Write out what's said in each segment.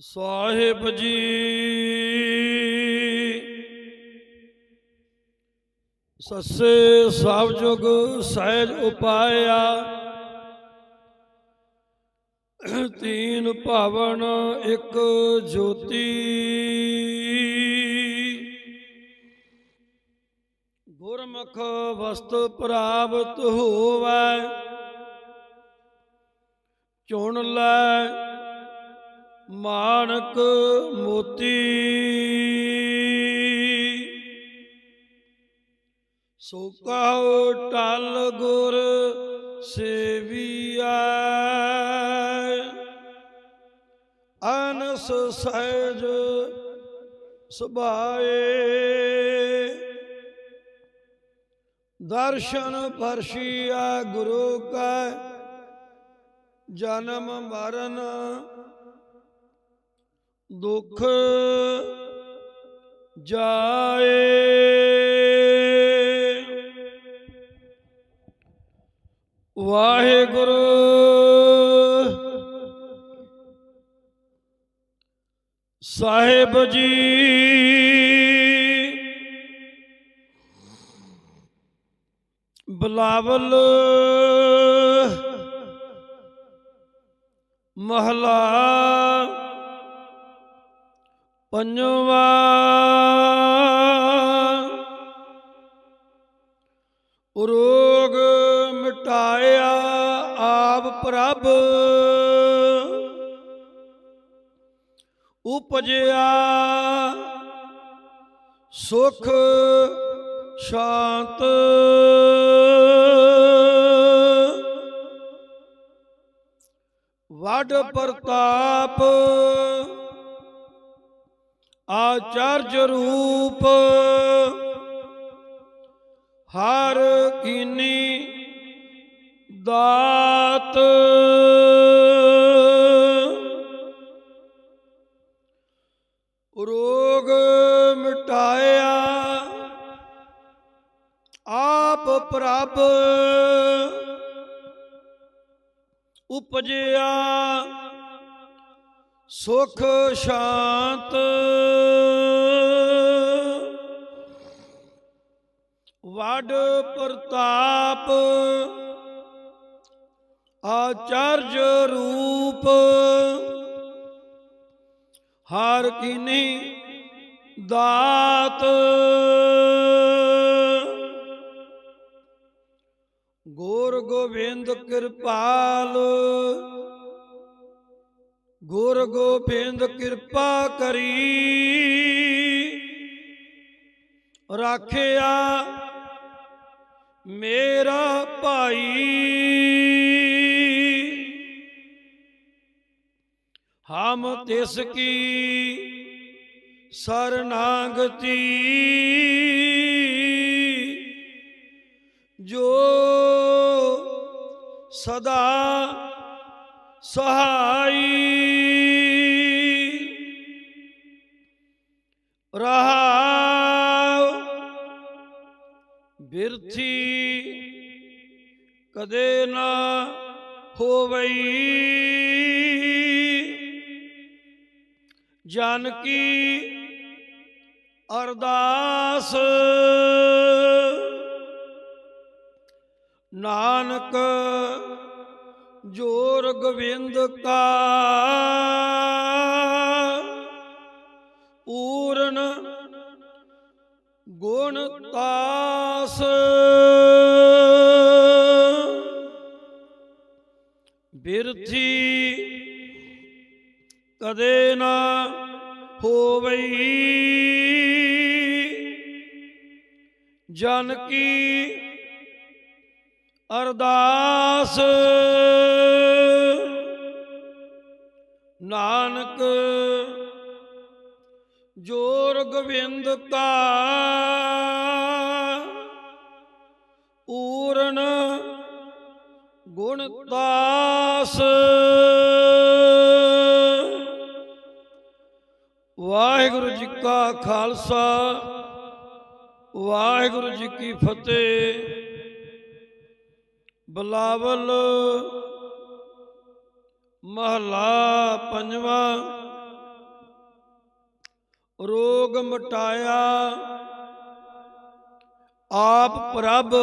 ਸਾਹਿਬ ਜੀ। ਸੱਸੇ ਸਭ ਜੁਗ ਸਹਿਜ ਉਪਾਇਆ। ਤੀਨ ਭਾਵਨ ਇੱਕ ਜੋਤੀ। ਗੁਰਮੁਖ ਵਸਤ ਪ੍ਰਾਪਤ ਹੋਵੈ। ਚੁਣ ਲੈ ਮਾਨਕ ਮੋਤੀ। ਸੋ ਕਹੋ ਟਲ ਗੁਰ ਸੇਵੀਆ ਅਨਸ ਸਹਿਜ ਸੁਭਾਏ। ਦਰਸ਼ਨ ਪਰਸ਼ੀਆ ਗੁਰੂ ਕਾ ਜਨਮ ਮਰਨ ਦੁੱਖ ਜਾਏ। ਵਾਹਿਗੁਰੂ ਸਾਹਿਬ ਜੀ। ਬਲਾਵਲ ਮਹਲਾ ਪੰਜਵਾ। ਰੋਗ ਮਿਟਾਇਆ ਆਪ ਪ੍ਰਭ ਉਪਜਿਆ ਸੁਖ ਸ਼ਾਂਤ। ਵੱਡ ਪ੍ਰਤਾਪ। ਆਚਰਜ ਰੂਪ। ਹਰ ਕੀਨੀ ਦਾਤ। ਉਪਜਿਆ। ਸੁਖ ਸ਼ਾਂਤ। ਵੱਡ ਪ੍ਰਤਾਪ। ਆਚਰਜ ਰੂਪ। ਹਰ ਕੀਨੀ ਦਾਤ। ਗੋਬਿੰਦ ਕਿਰਪਾਲ। ਗੁਰ ਗੋਬਿੰਦ ਕਿਰਪਾ ਕਰੀ। ਰਾਖਿਆ ਮੇਰਾ ਭਾਈ। ਹਮ ਤਿਸ ਕੀ ਸਰਨਾਗਤੀ। ਜੋ ਸਦਾ ਸਹਾਈ। ਰਹਾਉ ਬਿਰਥੀ ਕਦੇ ਨਾ ਹੋਵਈ। ਜਾਨਕੀ ਅਰਦਾਸ ਨਾਨਕ ਜੋਰ ਗੋਬਿੰਦ ਕਾ ਪੂਰਨ ਗੁਣ ਤਾਸ। ਬਿਰਥੀ ਕਦੇ ਨਾ ਹੋਵਈ। ਜਨ ਕੀ ਅਰਦਾਸ। ਨਾਨਕ, ਜੋਰ ਗੋਬਿੰਦ ਕਾ, ਪੂਰਨ ਗੁਣ ਦਾਸ। ਵਾਹਿਗੁਰੂ ਜੀ ਕਾ ਖਾਲਸਾ, ਵਾਹਿਗੁਰੂ ਜੀ ਕੀ ਫਤਿਹ। ਬਲਾਵਲ ਮਹਲਾ ਪੰਜਵਾ। ਰੋਗ ਮਟਾਇਆ ਆਪ ਪ੍ਰਭ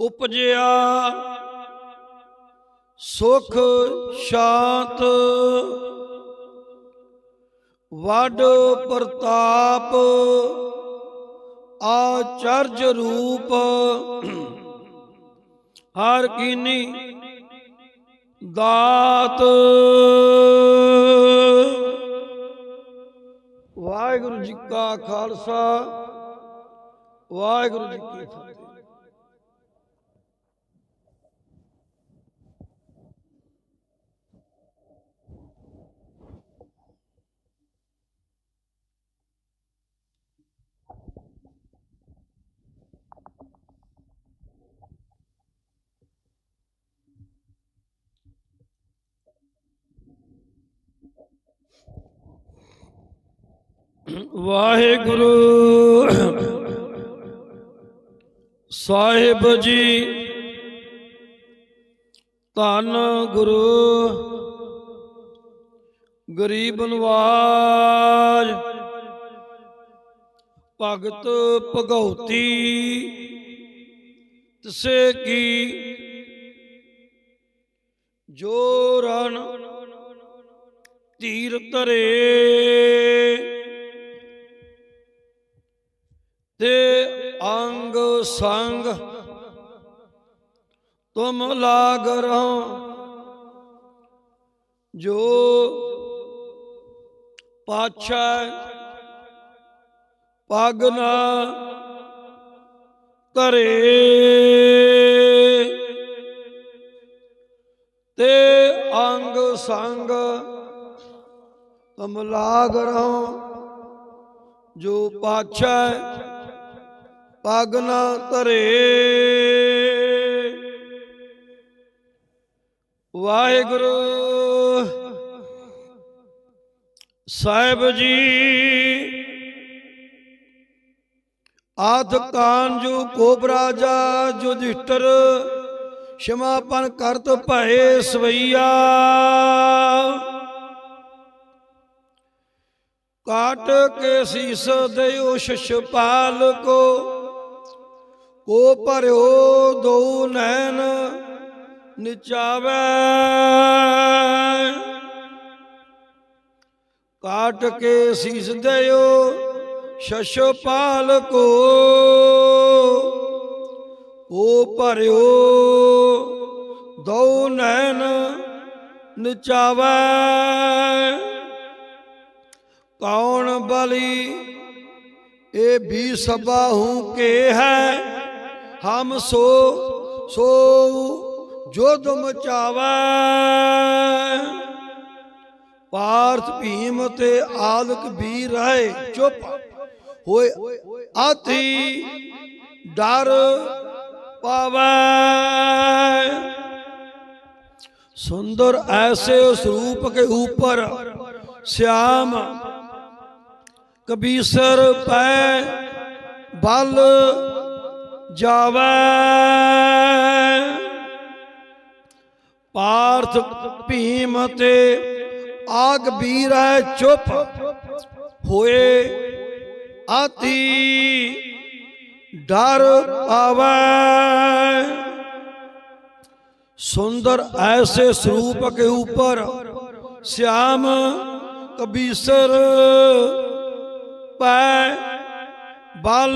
ਉਪਜਿਆ ਸੁਖ ਸ਼ਾਂਤ ਵੱਡ ਪ੍ਰਤਾਪ ਆਚਰਜ ਰੂਪ ਹਰ ਕੀਨੀ ਦਾਤ। ਵਾਹਿਗੁਰੂ ਜੀ ਕਾ ਖਾਲਸਾ ਵਾਹਿਗੁਰੂ ਜੀ ਕੀ ਫਤਿਹ। ਵਾਹਿਗੁਰੂ। ਸਾਹਿਬ ਜੀ, ਧੰਨ ਗੁਰੂ। ਗਰੀਬ ਨਵਾਜ। ਭਗਤ ਭਗਉਤੀ। ਤਸੇ ਕੀ। ਜੋ ਰਣ ਤੀਰ ਧਰੇ। ਤੇ ਅੰਗ ਸੰਗ ਤੁਮ ਲਾਗ ਰਹੋ। ਜੋ ਪਾਛਾ ਪਗ ਨਾ ਕਰੇ ਤੇ ਅੰਗ ਸੰਗ ਤੁਮ ਲਾਗ ਰਹੋ। ਜੋ ਪਾਛਾ ਪਗ ਨਾ ਧਰੇ। ਵਾਹਿਗੁਰੂ ਸਾਹਿਬ ਜੀ, ਆਦ ਕਾਂਜੂ ਕੋਬਰਾਜਾ ਜੁਧਿਸ਼ਟਰ ਸ਼ਮਾਪਨ ਕਰਤ ਭਏ ਸਵਈਆ। ਕਾਟ ਕੇ ਸੀਸ ਦਿਓ ਸ਼ਸ਼ਪਾਲ ਕੋ ਕੋ ਭਰਿਓ ਦੋ ਨੈਣ ਨਿਚਾਵੇ। ਕਾਟ ਕੇ ਸੀਸ ਦਿਓ ਸ਼ਸ਼ਪਾਲ ਕੋ। ਕੋ ਭਰਿਓ ਦੋ ਨੈਣ ਨਿਚਾਵੇ। ਕੌਣ ਬਲੀ, ਇਹ ਵੀ ਸਭਾ ਹੂੰ ਕੇ ਹੈ? ਹਮ ਸੋ ਸੋ ਜੋਧ ਮਚਾਵੇ ਪਾਰਥ ਭੀਮ ਤੇ ਆਲਕ ਵੀ ਰਹੇ ਚੁੱਪ ਹੋਏ ਆਤੀ ਡਰ ਪਾਵੇ सुंदर ऐसे उस रूप के ऊपर श्याम कबीसर पै बल जावे पार्थ भीम ते आग बीर है चुप होए आती डर पावे सुंदर ऐसे स्वरूप के ऊपर श्याम कबीसर पै बल